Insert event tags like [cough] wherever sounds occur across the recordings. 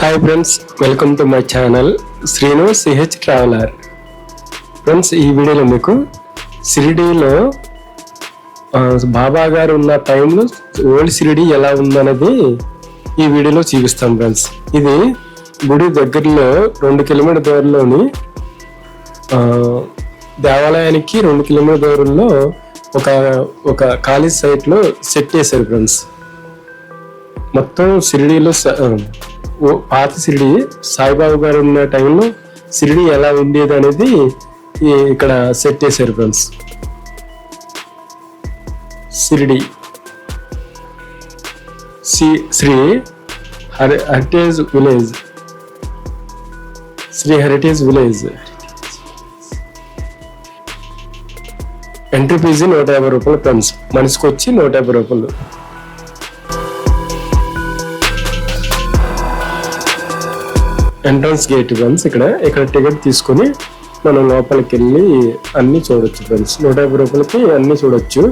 Hi friends welcome to my channel Srinu CH traveller friends ఈ వీడియోలో మీకు షిరిడీలో బాబా గారు ఉన్న టైంలో ఓల్డ్ సిరిడి ఎలా ఉందనేది ఈ వీడియోలో చూపిస్తాం ఫ్రెండ్స్ ఇది గుడి దగ్గరలో రెండు కిలోమీటర్ దూరంలోని దేవాలయానికి రెండు కిలోమీటర్ దూరంలో ఒక ఒక ఖాళీ సైట్లో సెట్ చేశారు ఫ్రెండ్స్ మొత్తం షిరిడీలో పాత షిరిడి సాయిబాబు గారు ఉన్న టైంలో సిరిడి ఎలా ఉండేది అనేది ఇక్కడ సెట్ చేశారు friends. Shirdi Sri Sri Hari heritage village. Sri heritage village. Entry fee నూట యాభై రూపాయలు ఫ్రెండ్స్. మనిషికి వచ్చి నూట యాభై రూపాయలు. ఎంట్రన్స్ గేట్ ఫ్రెండ్స్ ఇక్కడ ఇక్కడ టికెట్ తీసుకొని మనం లోపలికి వెళ్ళి అన్ని చూడొచ్చు ఫ్రెండ్స్ నూట యాభై రూపాయలకి అన్ని చూడొచ్చు.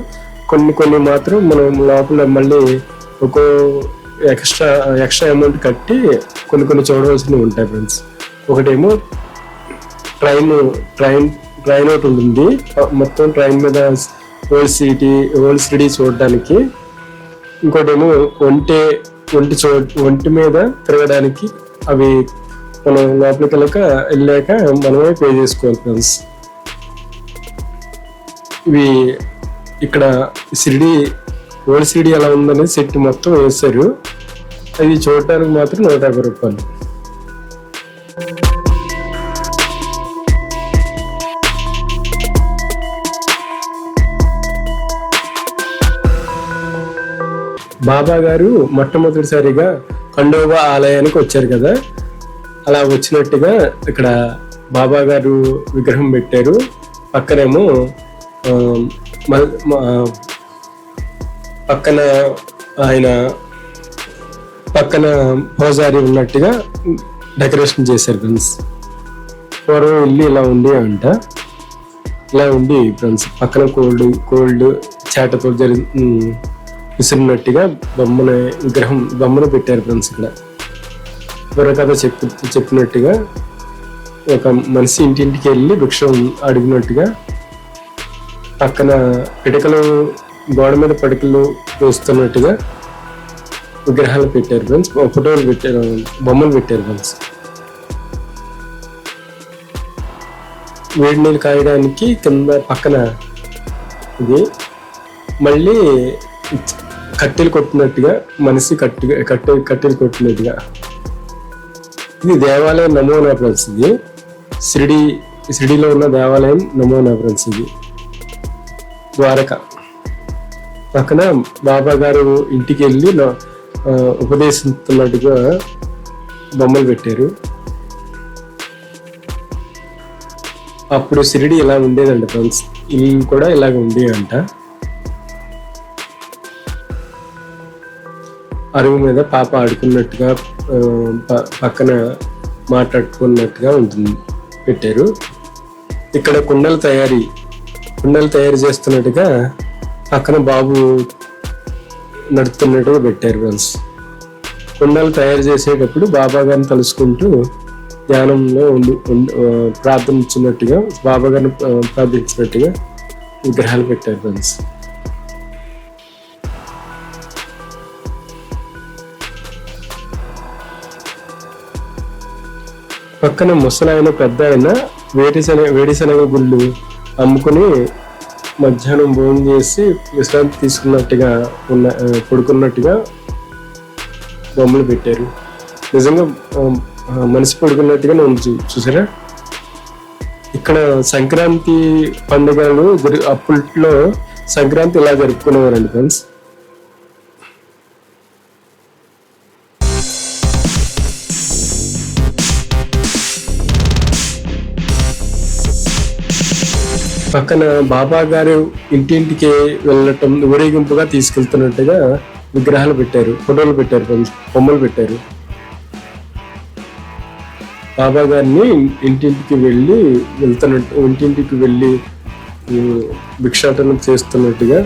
కొన్ని కొన్ని మాత్రం మనం లోపల మళ్ళీ ఒక ఎక్స్ట్రా ఎక్స్ట్రా అమౌంట్ కట్టి కొన్ని కొన్ని చూడవలసినవి ఉంటాయి ఫ్రెండ్స్ ఒకటేమో ట్రైన్ ట్రైన్ ట్రైన్ ఒకటి ఉంటుంది. మొత్తం ట్రైన్ మీద ఓల్డ్ సిటీ ఓల్డ్ సిటీ చూడడానికి. ఇంకోటేమో ఒంటే ఒంటి చూ ఒంటి మీద తిరగడానికి అవి మనం లోపలికి వెళ్ళక వెళ్ళాక మనమే పే చేసుకోవాలి ఫ్రెండ్స్ ఇవి ఇక్కడ సిరిడి ఓల్డ్ సిరిడి ఎలా ఉందనేది సెట్ మొత్తం వేశారు. అది చూడటానికి మాత్రం నూట యాభై రూపాయలు. బాబా గారు మొట్టమొదటిసారిగా ఖండోబా ఆలయానికి వచ్చారు కదా. అలా వచ్చినట్టుగా ఇక్కడ బాబా గారు విగ్రహం పెట్టారు. పక్కనేమో పక్కన ఆయన పక్కన పూజారి ఉన్నట్టుగా డెకరేషన్ చేశారు ఫ్రెండ్స్. పూర్వం ఇల్లు ఇలా ఉంది అంట. ఇలా ఉండి ఫ్రెండ్స్. పక్కన కోల్డ్ కోల్డ్ చేటతో జరి విసిరినట్టుగా బొమ్మను విగ్రహం బొమ్మను పెట్టారు ఫ్రెండ్స్ ఇక్కడ. బుర్రకథ చెప్పి చెప్పినట్టుగా ఒక మనిషి ఇంటింటికి వెళ్ళి వృక్షం అడిగినట్టుగా పక్కన పిడకలు గోడ మీద పిడకలు వేస్తున్నట్టుగా విగ్రహాలు పెట్టారు ఫ్రెండ్స్. ఫోటోలు పెట్టారు బొమ్మలు పెట్టారు ఫ్రెండ్స్. వేడి నీళ్ళు కాయడానికి కింద పక్కన ఇది. మళ్ళీ కట్టెలు కొట్టినట్టుగా మనిషి కట్టు కట్టె కట్టెలు కొట్టినట్టుగా ఇది దేవాలయం నమో నెఫరెన్స్ ఇది. షిరిడి షిరిడిలో ఉన్న దేవాలయం నమో నెఫరెన్స్ ఇది. ద్వారక. పక్కన బాబా గారు ఇంటికి వెళ్ళి ఉపదేశిస్తున్నట్టుగా బొమ్మలు పెట్టారు. అప్పుడు షిరిడి ఇలా ఉండేదండి ఫ్రెండ్స్ ఇల్లు కూడా ఇలాగ ఉంది అంట అరుగు మీద పాప ఆడుకున్నట్టుగా ప- పక్కన మాట్లాడుకున్నట్టుగా ఉంటుంది పెట్టారు. ఇక్కడ కుండల తయారీ కుండలు తయారు చేస్తున్నట్టుగా పక్కన బాబు నడుస్తున్నట్టుగా పెట్టారు ఫ్రెండ్స్. కుండలు తయారు చేసేటప్పుడు బాబా గారిని తలుసుకుంటూ ధ్యానంలో ఉండి ప్రార్థించినట్టుగా బాబా గారిని ప్రార్థించినట్టుగా విగ్రహాలు పెట్టారు ఫ్రెండ్స్. పక్కన ముసలాయన పెద్ద ఆయన వేడిశన వేడిశనగ గుళ్ళు అమ్ముకుని మధ్యాహ్నం భోజనం చేసి విశ్రాంతి తీసుకున్నట్టుగా ఉన్న పడుకున్నట్టుగా బొమ్మలు పెట్టారు. నిజంగా మనసు మనిషి పడుకున్నట్టుగానే ఉంది చూసారా? ఇక్కడ సంక్రాంతి పండుగలు జరి- అప్పట్లో సంక్రాంతి ఇలా జరుపుకునేవారండి ఫ్రెండ్స్? పక్కన బాబా గారు ఇంటింటికి వెళ్ళటం ఊరేగింపుగా తీసుకెళ్తున్నట్టుగా విగ్రహాలు పెట్టారు ఫోటోలు పెట్టారు బొమ్మలు పెట్టారు. బాబా గారిని ఇంటింటికి వెళ్ళి వెళ్తున్నట్టు ఇంటింటికి వెళ్ళి భిక్షాటనం చేస్తున్నట్టుగా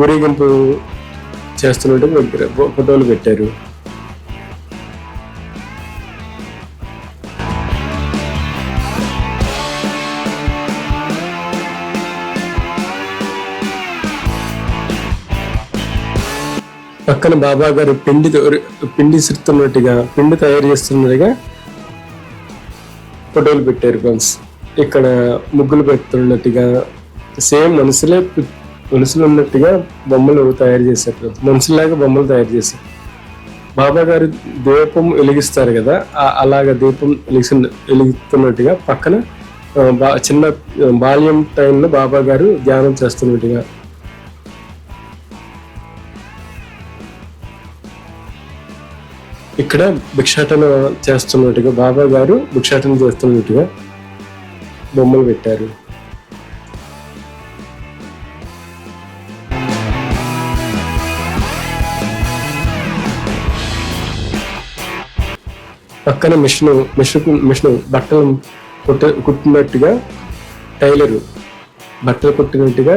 ఊరేగింపు చేస్తున్నట్టుగా ఫోటోలు పెట్టారు. పక్కన బాబా గారు పిండి పిండి ఇస్తున్నట్టుగా పిండి తయారు చేస్తున్నట్టుగా ఫోటోలు పెట్టారు ఫ్రెండ్స్. ఇక్కడ ముగ్గులు పెడుతున్నట్టుగా సేమ్ మనుషులే మనుషులు ఉన్నట్టుగా బొమ్మలు తయారు చేశారు ఫ్రెండ్స్. మనుషులాగా బొమ్మలు తయారు చేశారు. బాబా గారు దీపం వెలిగిస్తారు కదా అలాగ దీపం వెలిగి వెలుగుతున్నట్టుగా పక్కన బా- చిన్న బాల్యం టైంలో బాబా గారు ధ్యానం చేస్తున్నట్టుగా ఇక్కడ భిక్షాటన చేస్తున్నట్టుగా బాబా గారు భిక్షాటన చేస్తున్నట్టుగా బొమ్మలు పెట్టారు. పక్కన మిషన్ మిషన్ మిషన్ బట్టలు కుట్ట కుట్టినట్టుగా టైలరు బట్టలు కుట్టినట్టుగా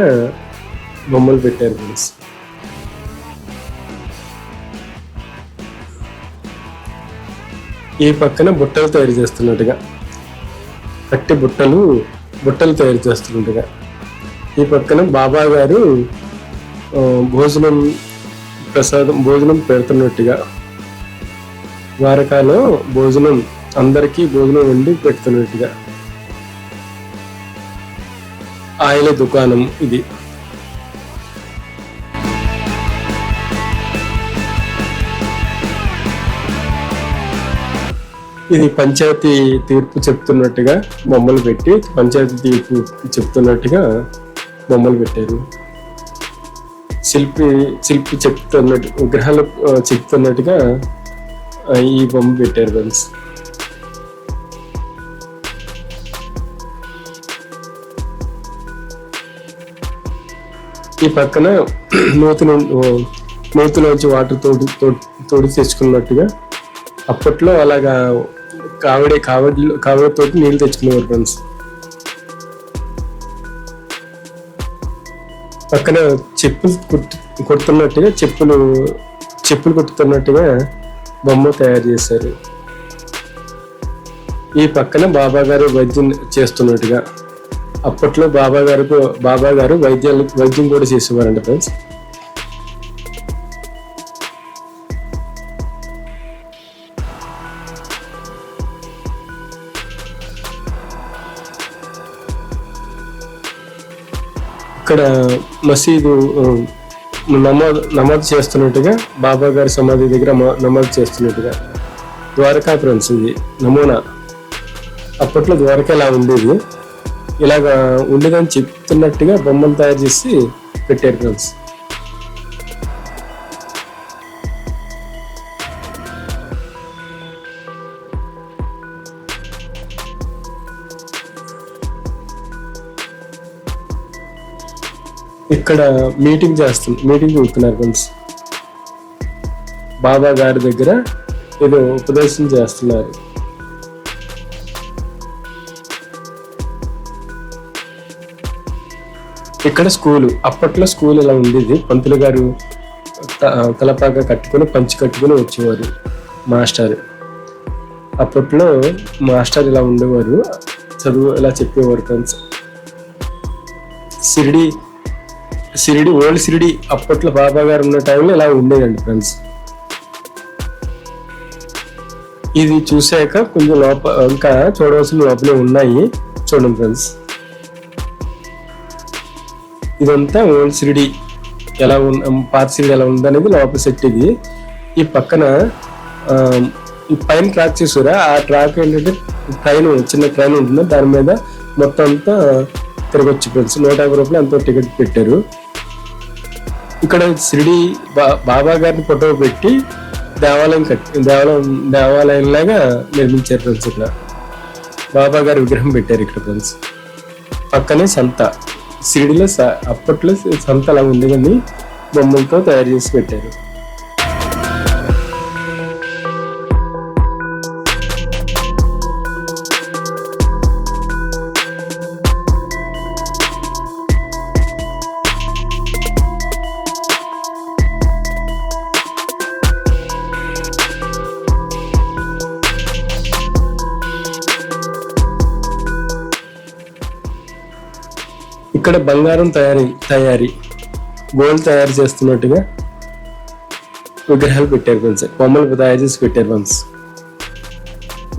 బొమ్మలు పెట్టారు ఫ్రెండ్స్. ఈ పక్కన బుట్టలు తయారు చేస్తున్నట్టుగా. కట్టి బుట్టలు బుట్టలు తయారు చేస్తున్నట్టుగా. ఈ పక్కన బాబా గారు భోజనం ప్రసాదం భోజనం పెడుతున్నట్టుగా. ద్వారకాలో భోజనం అందరికీ భోజనం వండి పెడుతున్నట్టుగా. ఆయిల దుకాణం ఇది. ఇది పంచాయతీ తీర్పు చెప్తున్నట్టుగా బొమ్మలు పెట్టి పంచాయతీ తీర్పు చెప్తున్నట్టుగా బొమ్మలు పెట్టారు. శిల్పి శిల్పి చెప్తున్నట్టు విగ్రహాలు చెప్తున్నట్టుగా ఈ బొమ్మ పెట్టారు ఫ్రెండ్స్. ఈ పక్కన నూతన నూతులోంచి వాటర్ తోడు తోడు తోడి తెచ్చుకున్నట్టుగా అప్పట్లో అలాగా కావడే కావడిలో కావడతో నీళ్ళు తెచ్చుకునేవారు ఫ్రెండ్స్. పక్కన చెప్పులు కుట్టు చెప్పులు చెప్పులు కొట్టుతున్నట్టుగా బొమ్మ తయారు చేశారు. ఈ పక్కన బాబా గారు వైద్యం చేస్తున్నట్టుగా. అప్పట్లో బాబా గారు బాబా గారు వైద్యాలు వైద్యం కూడా చేసేవారంట ఫ్రెండ్స్. ఇక్కడ మసీదు నమోదు నమాజ్ నమాజ్ చేస్తున్నట్టుగా బాబా గారి సమాధి దగ్గర నమోదు నమాజ్ చేస్తున్నట్టుగా. ద్వారకా ఫ్రెండ్స్ ఇది నమూనా. అప్పట్లో ద్వారకా ఇలా ఉండేది. ఇలాగా ఉండేదని చెప్తున్నట్టుగా బొమ్మలు తయారు చేసి పెట్టారు ఫ్రెండ్స్. ఇక్కడ మీటింగ్ చేస్తుంది మీటింగ్ చూస్తున్నారు ఫ్రెండ్స్. బాబా గారి దగ్గర ఏదో ఉపదేశం చేస్తున్నారు. ఇక్కడ స్కూలు అప్పట్లో స్కూల్ ఇలా ఉండేది? పంతులు గారు త- తలపాగా కట్టుకొని పంచి కట్టుకొని వచ్చేవారు మాస్టర్. అప్పట్లో మాస్టర్ ఇలా ఉండేవారు చదువు ఇలా చెప్పేవారు ఫ్రెండ్స్? షిరిడి సిరిడి ఓల్డ్ సిరిడి అప్పట్లో బాబా గారు ఉన్న టైంలో ఇలా ఉండేదండి ఫ్రెండ్స్ ఇది చూసాక కొంచెం లోప ఇంకా చూడవలసిన లోపలే ఉన్నాయి. చూడండి ఫ్రెండ్స్ ఇదంతా ఓల్డ్ సిరిడి ఎలా ఉన్న పాత సిరిడి ఎలా ఉంది అనేది లోపల సెట్ ఇది. ఈ పక్కన ఈ పైన ట్రాక్ చేసారా? ఆ ట్రాక్ ఏంటంటే ట్రైన్ చిన్న ట్రైన్ ఉంటుంది. దాని మీద మొత్తం అంతా తిరగొచ్చు ఫ్రెండ్స్ నూట యాభై రూపాయలు ఎంతో టికెట్ పెట్టారు. ఇక్కడ షిరిడి బా- బాబా గారిని ఫోటో పెట్టి దేవాలయం కట్టి దేవాలయం దేవాలయం లాగా నిర్మించారు ఫ్రెండ్స్ ఇక్కడ. బాబా గారి విగ్రహం పెట్టారు ఇక్కడ ఫ్రెండ్స్. పక్కనే సంత. షిరిడిలో స- అప్పట్లో సంత అలా ఉంది కానీ బొమ్మలతో తయారు చేసి పెట్టారు. ఇక్కడ బంగారం తయారీ తయారీ గోల్డ్ తయారు చేస్తున్నట్టుగా విగ్రహాలు పెట్టారు కొంచెం బొమ్మలు తయారు చేసి పెట్టారు వన్స్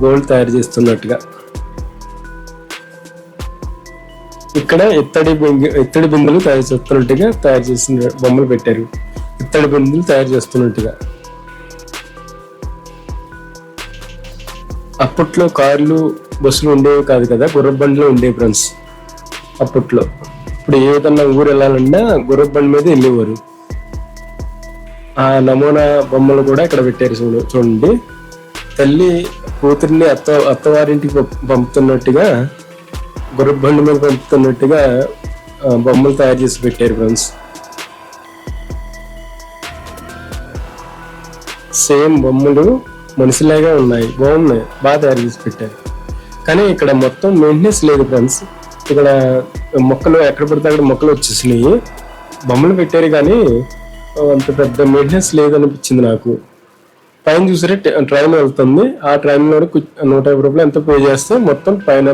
గోల్డ్ తయారు చేస్తున్నట్టుగా. ఇక్కడ ఇత్తడి బిందె ఇత్తడి బిందులు తయారు చేస్తున్నట్టుగా తయారు చేసిన బొమ్మలు పెట్టారు. ఇత్తడి బిందులు తయారు చేస్తున్నట్టుగా. అప్పట్లో కార్లు బస్సులు ఉండేవి కాదు కదా గుర్రపు బండ్లు ఉండేవి ఫ్రెండ్స్ అప్పట్లో. ఇప్పుడు ఏ విధంగా ఊరు వెళ్ళాలన్నా గుర్రపు బండి మీద వెళ్ళేవారు. ఆ నమూనా బొమ్మలు కూడా ఇక్కడ పెట్టారు చూడు చూడండి. తల్లి కూతుర్ని అత్త అత్తవారింటికి పంపుతున్నట్టుగా గుర్రపు బండి మీద పంపుతున్నట్టుగా బొమ్మలు తయారు చేసి పెట్టారు ఫ్రెండ్స్. సేమ్ బొమ్మలు మనిషిలాగా ఉన్నాయి బాగున్నాయి బాగా తయారు చేసి పెట్టారు. కానీ ఇక్కడ మొత్తం మెయింటెనెన్స్ లేదు ఫ్రెండ్స్. ఇక్కడ మొక్కలు ఎక్కడ పడితే అక్కడ మొక్కలు వచ్చేసినాయి. బొమ్మలు పెట్టారు కానీ అంత పెద్ద మెయింటెనెన్స్ లేదనిపించింది నాకు. పైన చూసారే ట్రైన్ వెళ్తుంది. ఆ ట్రైన్లో నూట యాభై రూపాయలు ఎంత పే చేస్తే మొత్తం పైన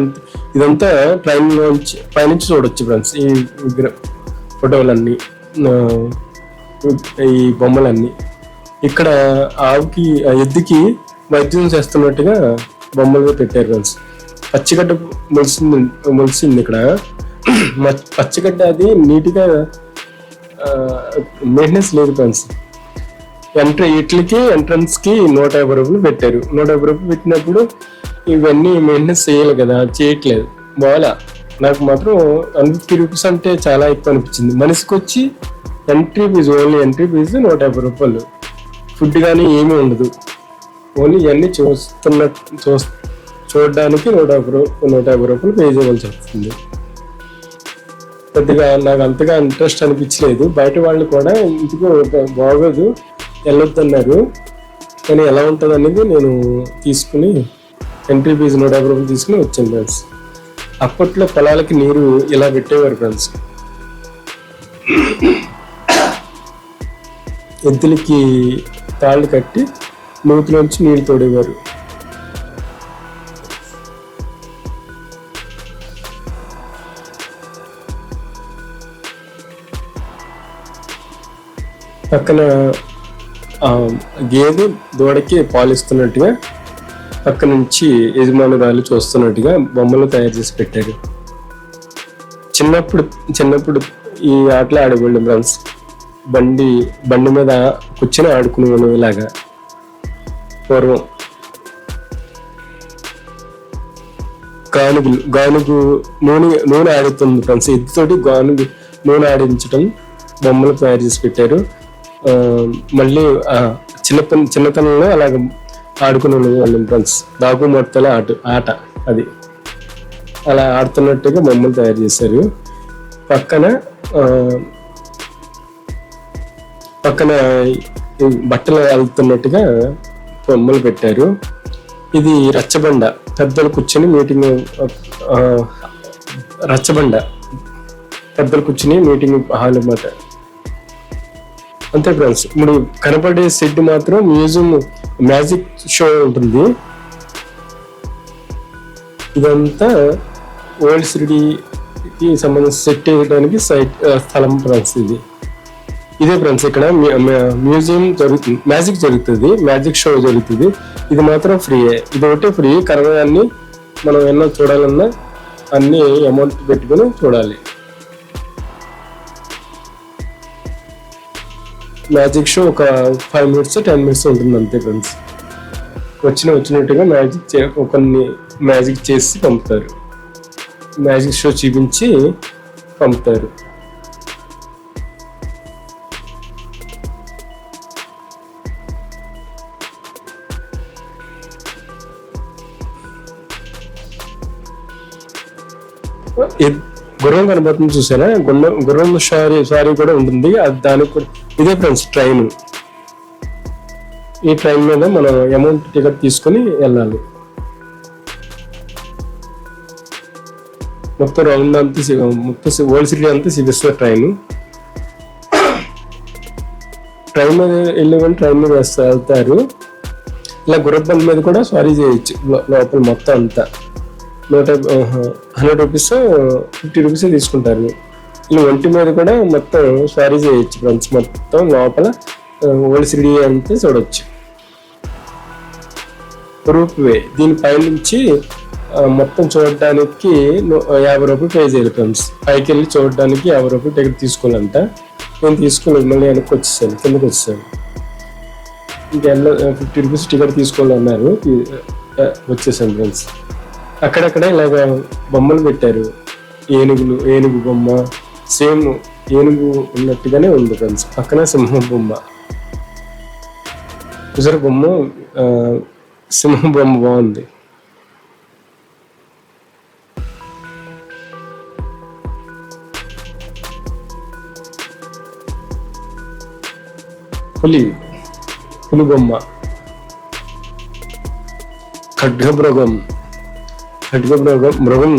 ఇదంతా ట్రైన్ నుంచి పైనుంచి చూడొచ్చు ఫ్రెండ్స్ ఈ విగ్రహ ఫోటోలన్నీ ఈ బొమ్మలన్నీ. ఇక్కడ ఆవుకి ఆ ఎద్దుకి వైద్యం చేస్తున్నట్టుగా బొమ్మలు పెట్టారు ఫ్రెండ్స్. పచ్చిగడ్డ మొలిసింది మొలిసింది ఇక్కడ. [clears throat] మ- పచ్చిగడ్డ అది నీట్గా మెయింటెనెన్స్ లేదు ఫ్రెండ్స్. ఎంట్రీ ఇట్లకి ఎంట్రన్స్కి నూట యాభై రూపాయలు పెట్టారు. నూట యాభై రూపాయలు పెట్టినప్పుడు ఇవన్నీ మెయింటెనెన్స్ చేయాలి కదా చేయట్లేదు. బాగా నాకు మాత్రం వన్ ఫిఫ్టీ రూపీస్ అంటే చాలా ఎక్కువ అనిపించింది. మనిషికి వచ్చి entry fee only entry fee నూట యాభై రూపాయలు. ఫుడ్ కానీ ఏమీ ఉండదు. ఓన్లీ ఇవన్నీ చూస్తున్న చూ చూడడానికి నూట యాభై రూపాయలు నూట యాభై రూపాయలు పే చేయవలసి వస్తుంది. పెద్దగా నాకు అంతగా ఇంట్రెస్ట్ అనిపించలేదు. బయట వాళ్ళు కూడా ఇందుకు బాగోదు వెళ్ళొద్దన్నారు. కానీ ఎలా ఉంటుంది అనేది నేను తీసుకుని ఎంట్రీ ఫీజు నూట యాభై రూపాయలు తీసుకుని వచ్చాను ఫ్రెండ్స్ అప్పట్లో పొలాలకి నీరు ఇలా పెట్టేవారు ఫ్రెండ్స్ ఎద్దులకి తాళ్ళు కట్టి నూతిలోంచి నీళ్ళు తోడేవారు. పక్కన గేదె దూడకి పాలిస్తున్నట్టుగా పక్క నుంచి యజమానురాలు చూస్తున్నట్టుగా బొమ్మలు తయారు చేసి పెట్టారు. చిన్నప్పుడు చిన్నప్పుడు ఈ ఆటలు ఆడేవాళ్ళు ఫ్రెండ్స్. బండి బండి మీద కూర్చొని ఆడుకునే ఇలాగా పూర్వం. గానుగులు గానుగు నూనె నూనె ఆడుతుంది ఫ్రెండ్స్. ఎద్దుతోటి గానుగు నూనె ఆడించడం బొమ్మలు తయారు చేసి పెట్టారు. మళ్ళీ చిన్నపిన చిన్నతనంలో అలాగ ఆడుకునే వాళ్ళం ఫ్రెండ్స్ దాగు మొట్టల ఆట ఆట అది. అలా ఆడుతున్నట్టుగా బొమ్మలు తయారు చేశారు. పక్కన పక్కన బట్టలు వెళ్తున్నట్టుగా బొమ్మలు పెట్టారు. ఇది రచ్చబండ పెద్దలు కూర్చొని మీటింగ్ రచ్చబండ పెద్దలు కూర్చొని మీటింగ్ హాల్ అన్నమాట. అంతే ఫ్రెండ్స్. ఇప్పుడు కనపడే సెట్ మాత్రం మ్యూజియం మ్యాజిక్ షో ఉంటుంది. ఇదంతా ఓల్డ్ సిటీకి సంబంధించి సెట్ చేయడానికి సైట్ స్థలం ఫ్రెండ్స్ ఇది. ఇదే ఫ్రెండ్స్ ఇక్కడ మ్యూ- మ్యూజియం జరుగుతుంది మ్యాజిక్ జరుగుతుంది మ్యాజిక్ షో జరుగుతుంది. ఇది మాత్రం ఫ్రీయే. ఇది ఒకటే ఫ్రీ. కరవయాన్ని మనం ఎన్నో చూడాలన్నా అన్ని అమౌంట్ పెట్టుకుని చూడాలి. మ్యాజిక్ షో ఒక ఫైవ్ మినిట్స్ టెన్ మినిట్స్ ఉంటుంది అంతే ఫ్రెండ్స్. వచ్చిన వచ్చినట్టుగా మ్యాజిక్ చే కొన్ని మ్యాజిక్ చేసి పంపుతారు. మ్యాజిక్ షో చూపించి పంపుతారు. ఎ- గుర్రం కనబడుతుంది చూసారా? గుర్రం గుర్రం సారీ సారీ కూడా ఉంటుంది. అది దానికి ఇదే ఫ్రెండ్స్ ట్రైన్. ఈ ట్రైన్ మీద మనం అమౌంట్ టికెట్ తీసుకొని వెళ్ళాలి. మొత్తం రౌండ్ అంతా మొత్తం ఓల్డ్ సిటీ అంతా చూపిస్తుంది ట్రైన్. ట్రైన్ మీద వెళ్ళి ట్రైన్ మీద వెళ్తారు. ఇలా గుర్రబండి మీద కూడా సారీ చేయొచ్చు. లోపల మొత్తం అంతా. నూట హండ్రెడ్ రూపీస్ ఫిఫ్టీ రూపీస్ తీసుకుంటారు. ఇలా ఒంటి మీద కూడా మొత్తం స్వారీ చేయొచ్చు ఫ్రెండ్స్. మొత్తం లోపల ఓల్డ్ సిటీ అంతా చూడవచ్చు రూప్ వే. దీనిపై నుంచి మొత్తం చూడడానికి యాభై రూపాయలు పే చేయాలి ఫ్రెండ్స్. పైకి వెళ్ళి చూడడానికి యాభై రూపాయలు టికెట్ తీసుకోవాలంట. నేను తీసుకోలేదు మళ్ళీ వెనక్కి వచ్చేసాను కిందకి వచ్చేసాను. ఇంకెళ్ళ ఫిఫ్టీ రూపీస్ టికెట్ తీసుకోవాలన్నారు. వచ్చేసాను ఫ్రెండ్స్. అక్కడక్కడ ఇలాగ బొమ్మలు పెట్టారు. ఏనుగులు ఏనుగు బొమ్మ సేమ్ ఏనుగు ఉన్నట్టుగానే ఉంది ఫ్రెండ్స్. పక్కన సింహం బొమ్మ. కుజర బొమ్మ సింహం బొమ్మ బాగుంది. పులి పులి బొమ్మ. ఖడ్గమృగం. ఖడ్గ మృగం మృగం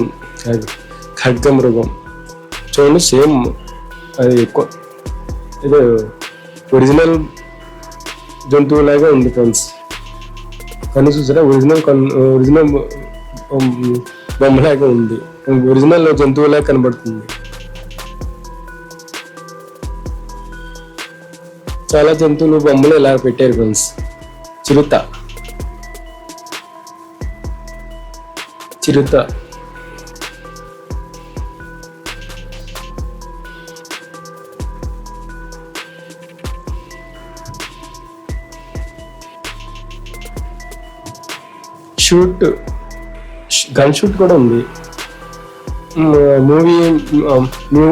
ఖడ్గ మృగం. చూడండి సేమ్ అది ఎక్కువ ఇది ఒరిజినల్ జంతువులాగా ఉంది ఫ్రెండ్స్. కానీ చూసారా ఒరిజినల్ ఒరిజినల్ బొమ్మలాగా ఉంది. ఒరిజినల్ జంతువులాగా కనబడుతుంది. చాలా జంతువులు బొమ్మలు ఇలా పెట్టారు ఫ్రెండ్స్. చిరుత. చిరుత షూట్ గన్ షూట్ కూడా ఉంది. Movie new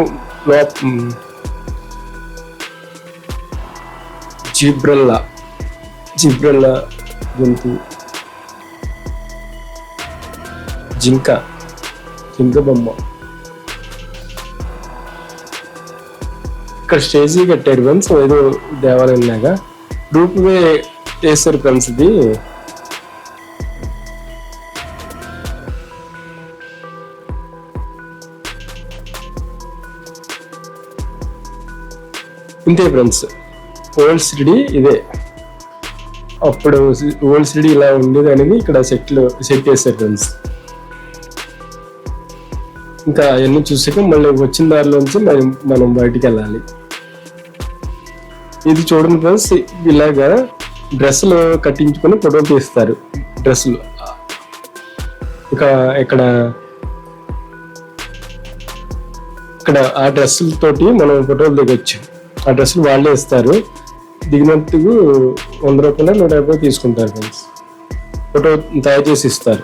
జిబ్రల్లా. జిబ్రల్లా గొంతు. జింక. జింక బొమ్మ. ఇక్కడ స్టేజీ కట్టారు ఫ్రెండ్స్ ఏదో దేవాలయం లాగా. రూప్ వే చేస్తారు ఫ్రెండ్స్ ఇది. ఇంతే ఫ్రెండ్స్ ఓల్డ్ సిటీ ఇదే. అప్పుడు ఓల్డ్ సిటీ ఇలా ఉండేది అనేది ఇక్కడ సెట్లు సెట్ చేశారు ఫ్రెండ్స్. ఇంకా అవన్నీ చూసాక మళ్ళీ వచ్చిన దారిలోంచి మనం మనం బయటికి వెళ్ళాలి. ఇది చూడండి ఫ్రెండ్స్ ఇలాగా డ్రెస్సులు కట్టించుకొని ఫోటో తీస్తారు. డ్రెస్సులు. ఇంకా ఇక్కడ ఇక్కడ ఆ డ్రెస్సులతోటి మనం ఫోటోలు దిగొచ్చు. ఆ డ్రెస్సులు వాళ్ళే ఇస్తారు. దిగినందుకు వంద రూపాయలు నూట యాభై తీసుకుంటారు ఫ్రెండ్స్. ఫోటో తయారు చేసి ఇస్తారు.